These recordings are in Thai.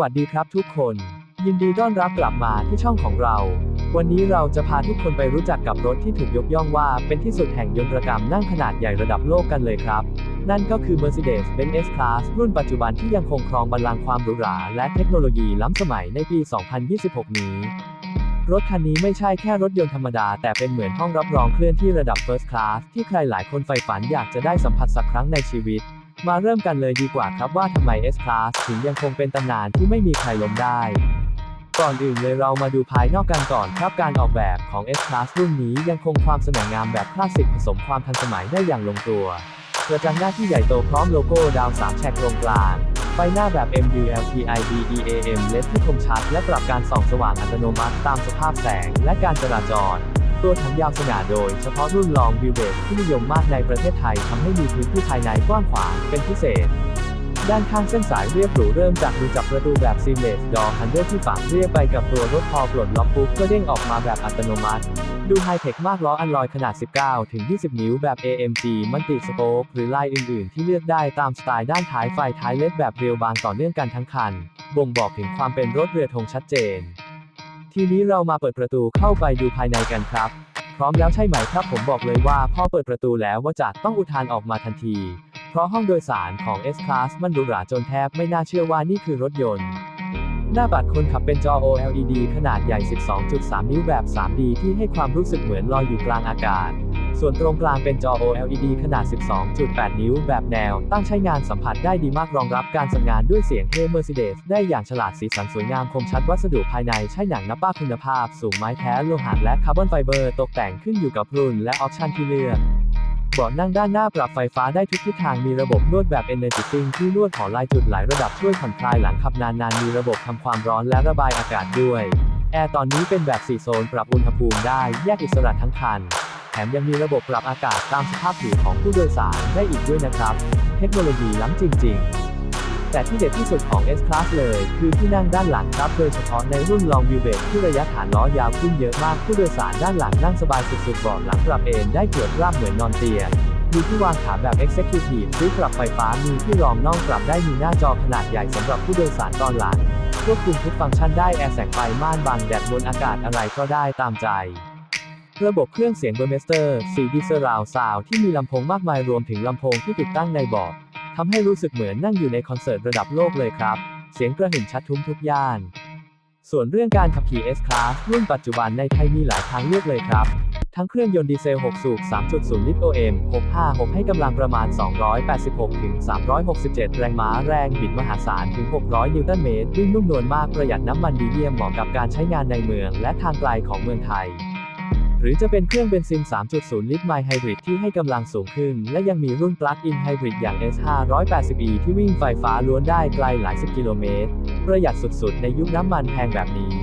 วัสดีครับทุกคน ยินดีต้อนรับกลับมาที่ช่องของเรา วันนี้เราจะพาทุกคนไปรู้จักกับรถที่ถูกยกย่องว่าเป็นที่สุดแห่งยนตรกรรมนั่งขนาดใหญ่ระดับโลกกันเลยครับ นั่นก็คือ Mercedes-Benz S-Class รุ่นปัจจุบันที่ยังคงครองบัลลังก์ความหรูหราและเทคโนโลยีล้ำสมัยในปี 2026 นี้ รถคันนี้ไม่ใช่แค่รถยนต์ธรรมดา แต่เป็นเหมือนห้องรับรองเคลื่อนที่ระดับ First Class ที่ใครหลายคนใฝ่ฝันอยากจะได้สัมผัสสักครั้งในชีวิต มาเริ่มกันเลยดีกว่าครับว่าทำไม S-Class ถึงยังคงเป็นตำนานที่ไม่มีใครล้มได้ ก่อนอื่นเลยเรามาดูภายนอกกันก่อนครับการออกแบบของ S-Class รุ่นนี้ยังคงความสง่างามแบบคลาสสิกผสมความทันสมัยได้อย่างลงตัวกระจังหน้าที่ใหญ่โตพร้อมโลโก้ดาว3แฉกตรงกลางไฟหน้าแบบ MULTIDEAM LED ที่คมชัดและปรับการส่องสว่างอัตโนมัติตามสภาพแสงและการจราจร ตัวถังยาวสง่าโดยเฉพาะรุ่นลองวิวเบสที่นิยมมากในประเทศไทยทำให้มีพื้นที่ภายในกว้างขวางเป็นพิเศษ ด้านข้างเส้นสายเรียบหรูเริ่มจากดูจับประตูแบบ seamless door handle ที่ฝังเรียบไปกับตัวรถพอปลดล็อกปุ๊บก็เด้งออกมาแบบอัตโนมัติ ดูไฮเทคมากล้ออันลอยขนาด 19 ถึง 20 นิ้วแบบ AMG มันติสโปกหรือลายอื่น ๆ ที่เลือกได้ตามสไตล์ด้านท้ายไฟท้ายเล็ดแบบเรียวบางต่อเนื่องกันทั้งคัน บ่งบอกถึงความเป็นรถเรือธงชัดเจน ทีนี้เรามาเปิดประตูเข้าไปดูภายในกันครับ พร้อมแล้วใช่ไหมครับผมบอกเลยว่าพอเปิดประตูแล้วว่าจะต้องอุทานออกมาทันที เพราะห้องโดยสารของ S-Class มันหรูหราจนแทบไม่น่าเชื่อว่านี่คือรถยนต์ หน้าบัตรคนขับเป็นจอ OLED ขนาดใหญ่ 12.3 นิ้วแบบ 3D ที่ให้ความรู้สึกเหมือนลอยอยู่กลางอากาศ ส่วนตรงกลางเป็นจอ OLED ขนาด 12.8 นิ้ว แบบแนว ตั้งใช้งานสัมผัสได้ดีมากรองรับการสั่งงานด้วยเสียงเฮ Mercedes ได้อย่างฉลาดสีสันสวยงามคมชัดวัสดุภายในใช้หนังนับป้าคุณภาพ สูงไม้แท้โลหะและคาร์บอนไฟเบอร์ ตกแต่งขึ้นอยู่กับรุ่นและออปชันที่เลือกเบาะนั่งด้านหน้าปรับไฟฟ้าได้ทุกทิศทางมีระบบนวดแบบ Energizing ที่นวดขอลายจุดหลายระดับช่วยผ่อนคลายหลังขับนานๆมีระบบทำความร้อนและระบายอากาศด้วยแอร์ตอนนี้เป็นแบบ 4 โซนปรับอุณหภูมิได้แยกอิสระทั้งคัน แถมยังมีระบบปรับอากาศตามสภาพผิวของผู้โดยสารได้อีกด้วยนะครับ เทคโนโลยีล้ำจริง ๆ แต่ที่เด็ดที่สุดของ S-Class เลย คือที่นั่งด้านหลังครับ โดยเฉพาะในรุ่น Long Wheelbase ที่ระยะฐานล้อยาวขึ้นเยอะมาก ผู้โดยสารด้านหลังนั่งสบายสุดๆบาะหลังปรับเอนได้เกือบราบเหมือนนอนเตียงมีที่วางขาแบบ Executive ซื้อปรับไฟฟ้า มีที่รองน่องปรับได้ มีหน้าจอขนาดใหญ่สำหรับผู้โดยสารตอนหลัง ควบคุมทุกฟังก์ชันได้ แอร์แสงไฟม่านบังแดดบนอากาศอะไรก็ได้ตามใจ ระบบเครื่องเสียง Burmester 4 d Surround Sound ที่มีลำโพงมากมายรวมถึงลำโพงที่ติดตั้งในเบาะทำให้รู้สึกเหมือนนั่งอยู่ในคอนเสิร์ตระดับโลกเลยครับ เสียงกระหึ่มชัดทุ้มทุกย่าน ส่วนเรื่องการขับขี่ S-Class รุ่นปัจจุบันในไทยมีหลายทางเลือกเลยครับ ทั้งเครื่องยนต์ดีเซล 6 สูบ 3.0 ลิตร OM 656 ให้กำลังประมาณ 286 ถึง 367 แรงม้าแรงบิดมหาศาลถึง 600 นิวตันเมตรวิ่งนุ่มนวลมากประหยัดน้ำมันดีเยี่ยมเหมาะกับการใช้งานในเมือง และทางไกลของเมืองไทย หรือจะเป็นเครื่องเบนซิน 3.0 ลิตรไมล์ไฮบริดที่ให้กำลังสูงขึ้น และยังมีรุ่นปลั๊กอินไฮบริดอย่าง S580e ที่วิ่งไฟฟ้าล้วนได้ไกลหลายสิบกิโลเมตร ประหยัดสุดๆ ในยุคน้ำมันแพงแบบนี้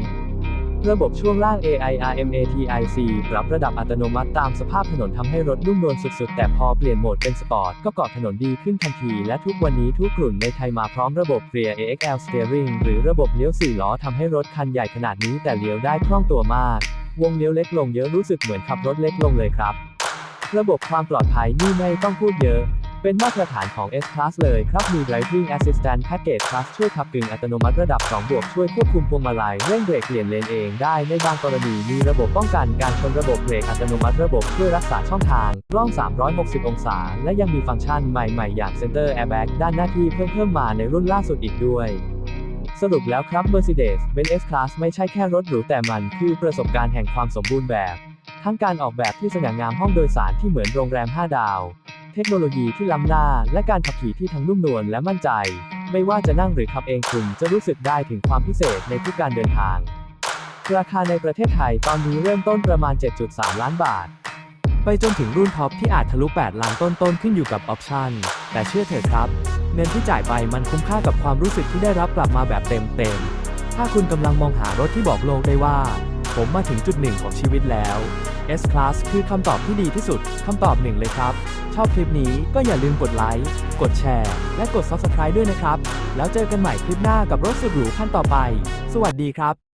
ระบบช่วงล่าง AIRMATIC ปรับระดับอัตโนมัติตามสภาพถนนทำให้รถนุ่มนวลสุดๆ แต่พอเปลี่ยนโหมดเป็นสปอร์ตก็เกาะถนนดีขึ้นทันที และทุกวันนี้ทุกกลุ่นในไทยมาพร้อมระบบ Rear AXL Steering หรือระบบเลี้ยว4ล้อทำให้รถคันใหญ่ขนาดนี้แต่เลี้ยวได้คล่องตัวมาก วงเลี้ยวเล็กลงเยอะรู้สึกเหมือนขับรถเล็กลงเลยครับ ระบบความปลอดภัยนี่ไม่ต้องพูดเยอะ เป็นมาตรฐานของ S-Class เลยครับ มี Driving Assistant Package Plus ช่วยขับกึ่งอัตโนมัติระดับ 2 บวก ช่วยควบคุมพวงมาลัยเร่งเบรกเปลี่ยนเลนเองได้ในบางกรณี มีระบบป้องกันการชนระบบเบรกอัตโนมัติระบบช่วยรักษาช่องทาง กล้อง 360 องศา และยังมีฟังก์ชันใหม่ๆ อย่าง Center Airbag ด้านหน้าที่เพิ่มเพิ่มมาในรุ่นล่าสุดอีกด้วย สรุปแล้วครับ Mercedes-Benz S-Class ไม่ใช่แค่รถหรูแต่มันคือประสบการณ์แห่งความสมบูรณ์แบบ ทั้งการออกแบบที่สง่างามห้องโดยสารที่เหมือนโรงแรม 5 ดาว เทคโนโลยีที่ล้ำหน้า และการขับขี่ที่ทั้งนุ่มนวลและมั่นใจ ไม่ว่าจะนั่งหรือขับเองคุณจะรู้สึกได้ถึงความพิเศษในทุกการเดินทาง ราคาในประเทศไทยตอนนี้เริ่มต้นประมาณ 7.3 ล้านบาทไปจนถึงรุ่นท็อปที่อาจทะลุ 8 ล้านต้นๆขึ้นอยู่กับออปชันแต่เชื่อเถอะครับ เงินที่จ่ายไปมันคุ้มค่ากับความรู้สึกที่ได้รับกลับมาแบบเต็มๆ ถ้าคุณกำลังมองหารถที่บอกโลกได้ว่า ผมมาถึงจุดหนึ่งของชีวิตแล้ว S-Class คือคำตอบที่ดีที่สุดคำตอบหนึ่งเลยครับ ชอบคลิปนี้ก็อย่าลืมกดไลค์ กดแชร์ และกด Subscribe ด้วยนะครับ แล้วเจอกันใหม่คลิปหน้ากับรถสุดหรูขั้นต่อไป สวัสดีครับ